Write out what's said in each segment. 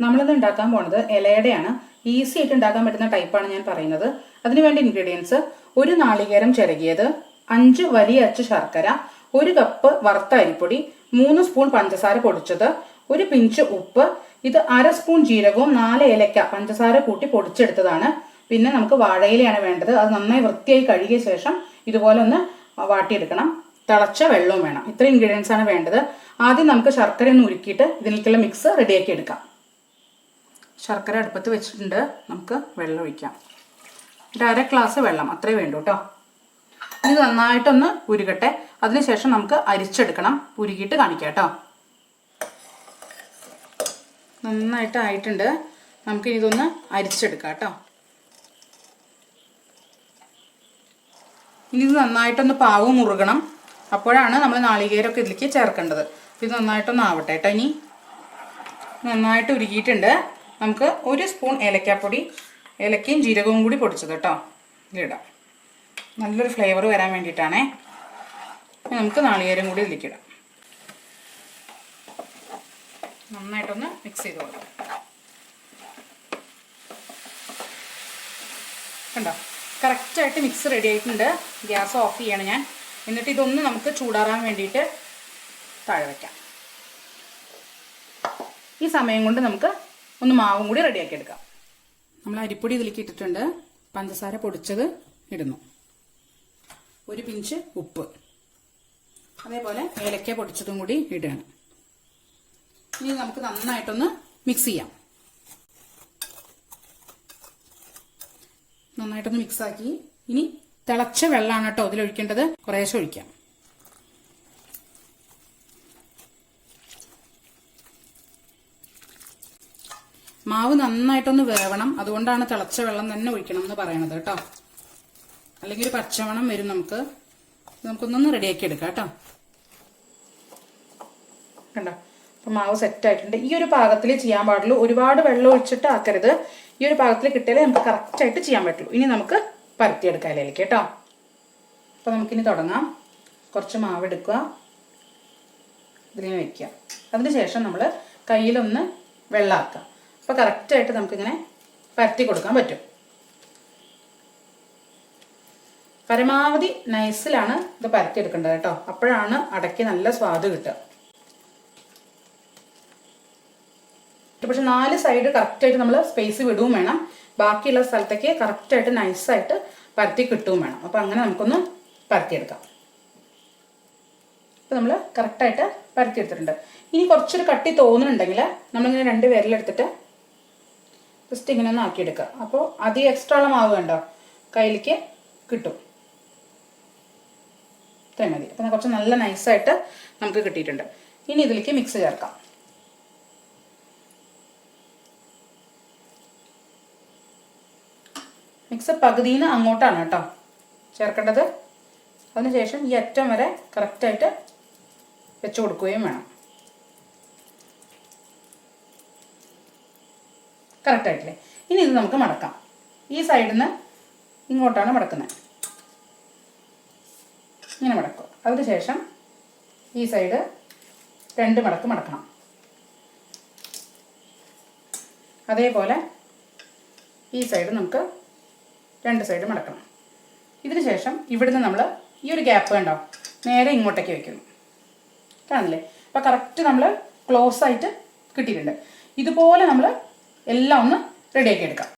നമ്മളിത് ഉണ്ടാക്കാൻ പോണത് ഇലയുടെയാണ്. ഈസി ആയിട്ട് ഉണ്ടാക്കാൻ പറ്റുന്ന ടൈപ്പാണ് ഞാൻ പറയുന്നത്. അതിനുവേണ്ട ഇൻഗ്രീഡിയൻസ് ഒരു നാളികേരം ചിരകിയത് അഞ്ച് വലിയ അച്ച് ശർക്കര ഒരു കപ്പ് വറുത്ത അരിപ്പൊടി മൂന്ന് സ്പൂൺ പഞ്ചസാര പൊടിച്ചത് ഒരു പിഞ്ച് ഉപ്പ് ഇത് അര സ്പൂൺ ജീരകവും നാല് ഏലക്ക പഞ്ചസാര കൂട്ടി പൊടിച്ചെടുത്തതാണ്. പിന്നെ നമുക്ക് വാഴയിലയാണ് വേണ്ടത്. അത് നന്നായി വൃത്തിയായി കഴുകിയ ശേഷം ഇതുപോലെ ഒന്ന് വാട്ടിയെടുക്കണം. തിളച്ച വെള്ളവും വേണം. ഇത്ര ഇൻഗ്രീഡിയൻസ് ആണ് വേണ്ടത്. ആദ്യം നമുക്ക് ശർക്കര ഒന്ന് ഉരുക്കിയിട്ട് ഇതിലേക്കുള്ള മിക്സ് റെഡിയാക്കി എടുക്കാം. ശർക്കര അടുപ്പത്ത് വെച്ചിട്ടുണ്ട്. നമുക്ക് വെള്ളം ഒഴിക്കാം. ഒരു അര ഗ്ലാസ് വെള്ളം അത്രേ വേണ്ടൂ കേട്ടോ ഇത് നന്നായിട്ടൊന്ന് ഉരുകട്ടെ. അതിനുശേഷം നമുക്ക് അരിച്ചെടുക്കണം. ഉരുകിയിട്ട് കാണിക്കാം കേട്ടോ നന്നായിട്ട് ആയിട്ടുണ്ട് നമുക്ക് ഇതൊന്ന് അരിച്ചെടുക്കാം കേട്ടോ ഇനി ഇത് നന്നായിട്ടൊന്ന് പാവ് മുറുകണം. അപ്പോഴാണ് നമ്മൾ നാളികേരമൊക്കെ ഇതിലേക്ക് ചേർക്കേണ്ടത്. ഇത് നന്നായിട്ടൊന്ന് ആവട്ടെ കേട്ടോ ഇനി. നന്നായിട്ട് ഉരുകിയിട്ടുണ്ട്. നമുക്ക് ഒരു സ്പൂൺ ഏലക്കാപ്പൊടി ഏലക്കയും ജീരകവും കൂടി പൊടിച്ചത് കേട്ടോ. ഇതിലിടാം നല്ലൊരു ഫ്ലേവർ വരാൻ വേണ്ടിയിട്ടാണേ. നമുക്ക് നാളികേരം കൂടി ഇതിലേക്കിടാം നന്നായിട്ടൊന്ന് മിക്സ് ചെയ്ത് കൊടുക്കാം. കണ്ടോ? കറക്റ്റായിട്ട് മിക്സ് റെഡി ആയിട്ടുണ്ട്. ഗ്യാസ് ഓഫ് ചെയ്യാണ് ഞാൻ. എന്നിട്ട് ഇതൊന്ന് നമുക്ക് ചൂടാറാൻ വേണ്ടിയിട്ട് താഴെ വയ്ക്കാം ഈ സമയം കൊണ്ട് നമുക്ക് ഒന്ന് മാവും കൂടി റെഡിയാക്കി എടുക്കാം. നമ്മൾ അരിപ്പൊടി ഇതിലേക്ക് ഇട്ടിട്ടുണ്ട്. പഞ്ചസാര പൊടിച്ചത് ഇടുന്നു. ഒരു പിഞ്ച് ഉപ്പ്. അതേപോലെ ഏലക്ക പൊടിച്ചതും കൂടി ഇടുകയാണ്. ഇനി നമുക്ക് നന്നായിട്ടൊന്ന് മിക്സ് ചെയ്യാം. നന്നായിട്ടൊന്ന് മിക്സ് ആക്കി. ഇനി തിളച്ച വെള്ളമാണ് കേട്ടോ അതിലൊഴിക്കേണ്ടത് കുറേശ്ശെ ഒഴിക്കാം. മാവ് നന്നായിട്ടൊന്ന് വേവണം. അതുകൊണ്ടാണ് തിളച്ച വെള്ളം തന്നെ ഒഴിക്കണം എന്ന് പറയണത് കേട്ടോ. അല്ലെങ്കിൽ ഒരു പച്ചമണം വരും നമുക്ക്. നമുക്കൊന്നൊന്ന് റെഡിയാക്കി എടുക്കാം കേട്ടോ. കണ്ടോ? അപ്പൊ മാവ് സെറ്റ് ആയിട്ടുണ്ട്. ഈ ഒരു പാകത്തിൽ ചെയ്യാൻ പാടുള്ളൂ. ഒരുപാട് വെള്ളം ഒഴിച്ചിട്ട് ആക്കരുത്. ഈ ഒരു പാകത്തിൽ കിട്ടിയാലേ നമുക്ക് കറക്റ്റ് ആയിട്ട് ചെയ്യാൻ പറ്റുള്ളൂ. ഇനി നമുക്ക് പരത്തിയെടുക്കാം അതിലേക്ക് കേട്ടോ. അപ്പൊ നമുക്കിനി തുടങ്ങാം. കുറച്ച് മാവ് എടുക്കുക. ഇതിലിങ്ങനെ വെക്കുക. അതിനുശേഷം നമ്മൾ കയ്യിലൊന്ന് വെള്ളമാക്കുക അപ്പോൾ കറക്റ്റായിട്ട് നമുക്കിങ്ങനെ പരത്തി കൊടുക്കാൻ പറ്റും. പരമാവധി നൈസിലാണ് ഇത് പരത്തി എടുക്കേണ്ടത് കേട്ടോ. അപ്പോഴാണ് അടയ്ക്ക് നല്ല സ്വാദ് കിട്ടുക. പക്ഷെ നാല് സൈഡ് കറക്റ്റായിട്ട് നമ്മൾ സ്പേസ് വിടുകയും വേണം. ബാക്കിയുള്ള സ്ഥലത്തേക്ക് കറക്റ്റായിട്ട് നൈസായിട്ട് പരത്തി കിട്ടുകയും വേണം. അപ്പോൾ അങ്ങനെ നമുക്കൊന്ന് പരത്തിയെടുക്കാം. ഇപ്പം നമ്മൾ കറക്റ്റായിട്ട് പരത്തിയെടുത്തിട്ടുണ്ട്. ഇനി കുറച്ചൊരു കട്ടി തോന്നുന്നുണ്ടെങ്കിൽ നമ്മളിങ്ങനെ രണ്ട് വിരലെടുത്തിട്ട് ജസ്റ്റ് ഇങ്ങനെ ഒന്ന് ആക്കിയെടുക്കുക അപ്പോൾ അധികം എക്സ്ട്രാ ഉള്ള മാവ് കണ്ടോ? കയ്യിലേക്ക് കിട്ടും. ഇത്രയും മതി. അപ്പം കുറച്ച് നല്ല നൈസായിട്ട് നമുക്ക് കിട്ടിയിട്ടുണ്ട്. ഇനി ഇതിലേക്ക് മിക്സ് ചേർക്കാം. മിക്സ് പകുതിയിൽ നിന്ന് അങ്ങോട്ടാണ് കേട്ടോ ചേർക്കേണ്ടത്. അതിനുശേഷം ഈ അറ്റം വരെ കറക്റ്റായിട്ട് വെച്ച് കൊടുക്കുകയും വേണം. കറക്റ്റായിട്ടില്ലേ ഇനി ഇത് നമുക്ക് മടക്കാം. ഈ സൈഡിൽ നിന്ന് ഇങ്ങോട്ടാണ് മടക്കുന്നത്. ഇങ്ങനെ മടക്കുക അതിനുശേഷം ഈ സൈഡ് രണ്ട് മടക്ക് മടക്കണം. അതേപോലെ ഈ സൈഡ് നമുക്ക് രണ്ട് സൈഡ് മടക്കണം. ഇതിന് ശേഷം ഇവിടുന്ന് നമ്മൾ ഈ ഒരു ഗ്യാപ്പ് കണ്ടോ? നേരെ ഇങ്ങോട്ടേക്ക് വെക്കുന്നു. കാണില്ലേ അപ്പോൾ കറക്റ്റ് നമ്മൾ ക്ലോസ് ആയിട്ട് കിട്ടിയിട്ടുണ്ട്. ഇതുപോലെ നമ്മൾ എല്ലാം ഒന്ന് റെഡിയാക്കി എടുക്കാം.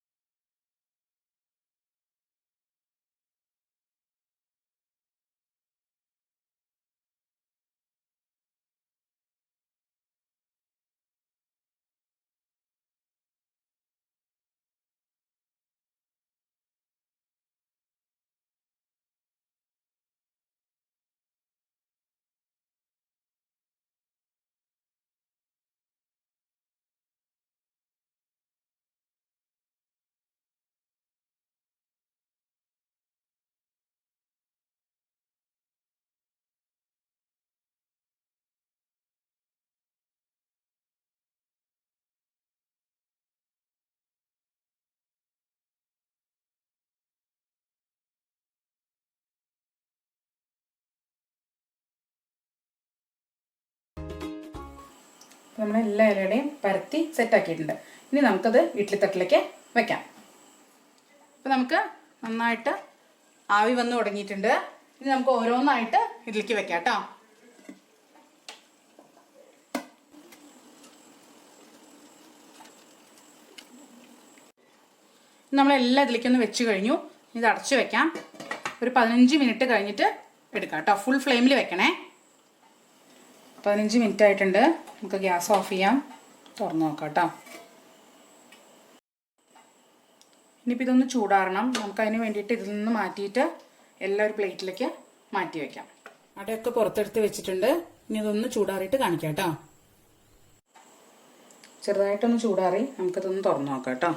നമ്മൾ എല്ലാ ഇലയുടെയും പരത്തി സെറ്റാക്കിയിട്ടുണ്ട് ഇനി നമുക്കത് ഇഡ്ഡലി തട്ടിലേക്ക് വെക്കാം. അപ്പം നമുക്ക് നന്നായിട്ട് ആവി വന്ന് തുടങ്ങിയിട്ടുണ്ട്. ഇനി നമുക്ക് ഓരോന്നായിട്ട് ഇഡ്ലിക്ക് വെക്കാം കേട്ടോ നമ്മളെല്ലാം ഇതിലേക്കൊന്ന് വെച്ച് കഴിഞ്ഞു. ഇത് അടച്ചു വെക്കാം. ഒരു പതിനഞ്ച് മിനിറ്റ് കഴിഞ്ഞിട്ട് എടുക്കാം കേട്ടോ ഫുൾ ഫ്ലെയിമിൽ വെക്കണേ. പതിനഞ്ച് മിനിറ്റ് ആയിട്ടുണ്ട്. നമുക്ക് ഗ്യാസ് ഓഫ് ചെയ്യാം. തുറന്നു നോക്കാം കേട്ടോ ഇനിയിപ്പോൾ ഇതൊന്ന് ചൂടാറണം. നമുക്ക് അതിന് വേണ്ടിയിട്ട് ഇതിൽ നിന്ന് മാറ്റിയിട്ട് എല്ലാ ഒരു പ്ലേറ്റിലേക്ക് മാറ്റി വെക്കാം. അടയൊക്കെ പുറത്തെടുത്ത് വെച്ചിട്ടുണ്ട്. ഇനി ഇതൊന്ന് ചൂടാറിയിട്ട് കാണിക്കാം കേട്ടോ. ചെറുതായിട്ടൊന്ന് ചൂടാറി. നമുക്കിതൊന്ന് തുറന്നു നോക്കാം കേട്ടോ.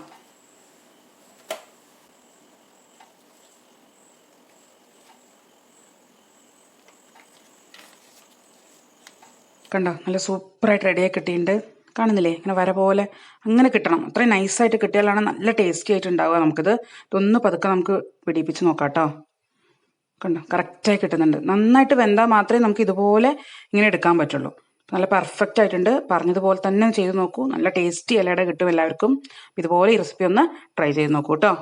കണ്ടോ നല്ല സൂപ്പറായിട്ട് റെഡിയായി കിട്ടിയിട്ടുണ്ട്. കാണുന്നില്ലേ? ഇങ്ങനെ വര പോലെ അങ്ങനെ കിട്ടണം. അത്രയും നൈസായിട്ട് കിട്ടിയാലാണ് നല്ല ടേസ്റ്റി ആയിട്ട് ഉണ്ടാവുക നമുക്കിത്. ഇതൊന്ന് പതുക്കെ നമുക്ക് പിടിപ്പിച്ച് നോക്കാം കേട്ടോ. കണ്ടോ കറക്റ്റായി കിട്ടുന്നുണ്ട്. നന്നായിട്ട് വെന്താൽ മാത്രമേ നമുക്ക് ഇതുപോലെ ഇങ്ങനെ എടുക്കാൻ പറ്റുള്ളൂ. നല്ല പെർഫെക്റ്റ് ആയിട്ടുണ്ട്. പറഞ്ഞതുപോലെ തന്നെ ചെയ്ത് നോക്കൂ. നല്ല ടേസ്റ്റി ഇലയുടെ കിട്ടും എല്ലാവർക്കും. ഇതുപോലെ ഈ റെസിപ്പി ഒന്ന് ട്രൈ ചെയ്ത് നോക്കൂ കേട്ടോ.